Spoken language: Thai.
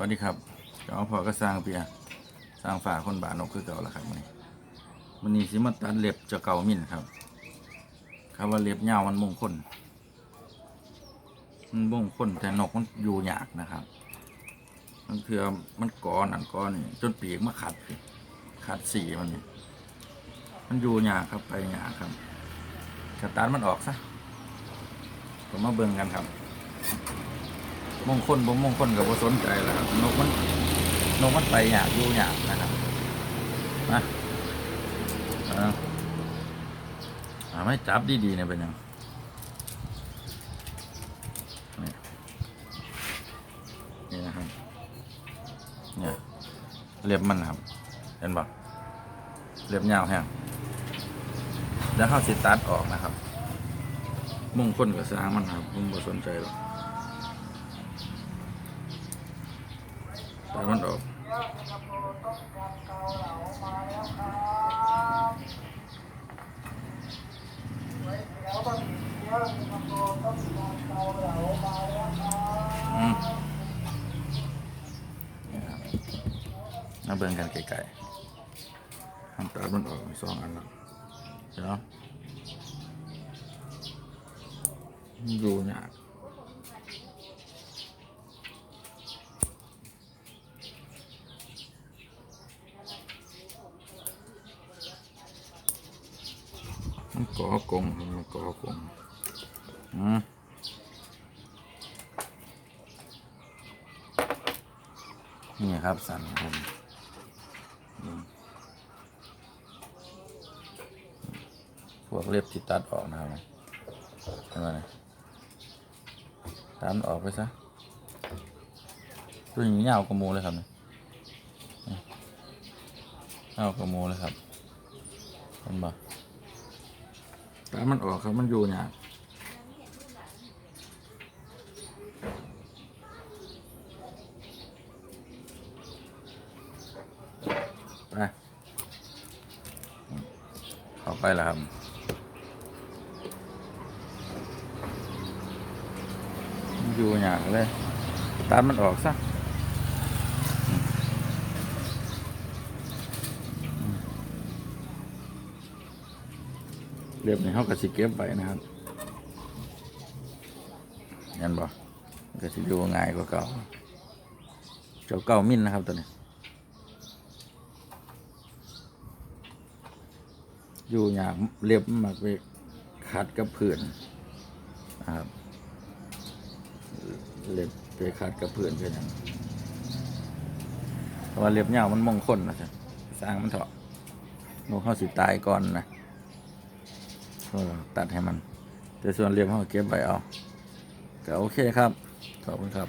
วัสดีครับเจ้าพ่อก็สร้างเปียสร้างฝาคนบานกคือเก่าแล้วครับมันนี้มันนี้สิมาตัดเล็บจะเก่ามินครับคำว่าเล็บยามันมงคลมันมงคลแต่นกมันอยู่ยากนะครับ มันคือมันก้อนอันก้อนี่จนปีกมาขัดขัดสีมันนี่มันอยู่ยากครับไปยากครับกระตัดมันออกซะผมมาเบิ่งกันครับ มงคลบ่มงคลกับบ่สนใจแล้วครับนกมันนกมันไปอยากอยู่อยากนะครับมาเอาเอาไม่จับดีๆเนี่ยเป็นยังนี่นี่นะครับเนี่ยเล็บมันครับ เห็นปะเล็บยาวแห้งแล้วเข้าสิตัดออกนะครับม่งคลกับสร้างมันครับผมบ่สนใจหรอก แต่ มันออกมนี่ครับมาเบิ่งกันไกลๆทำตามันออกสองอันแล้วเดี๋ยวดูยาก มันก่อกงมันก่อกงอืมนี่ครับสันครับอืมพวกเล็บที่ตัดออกนะครับเห็นไหมตัดออกไปซะตัวนี้ยาวกว่าหมูเลยครับเนี่ยาวกว่าหมูเลยครับเห็นปะ แต่มันออกครับมันอยู่เนี่ยไปเข้าไปแล้วครับอยู่เนี่ยเลยตัดมันออกซะอืมอืม เรียบในห้องกสิเก็บไว้นะครับยันบ่กระสิดูง่ายกว่าเก่าเจ้าเก่ามินนะครับตัวนี้ อยู่อยากเรียบมากไปขัดกับพื้นนะครับเรียบไปขัดกับพื้นเป็นอย่างเพราะว่าเรียบยาวมันมงคลนะจ๊ะสร้างมันเถอะนกเข้าสิตายก่อนนะ ก็ตัดให้มัน แต่ส่วนเรียบเขาเก็บไว้เอาก็โอเคครับ ขอบคุณครับ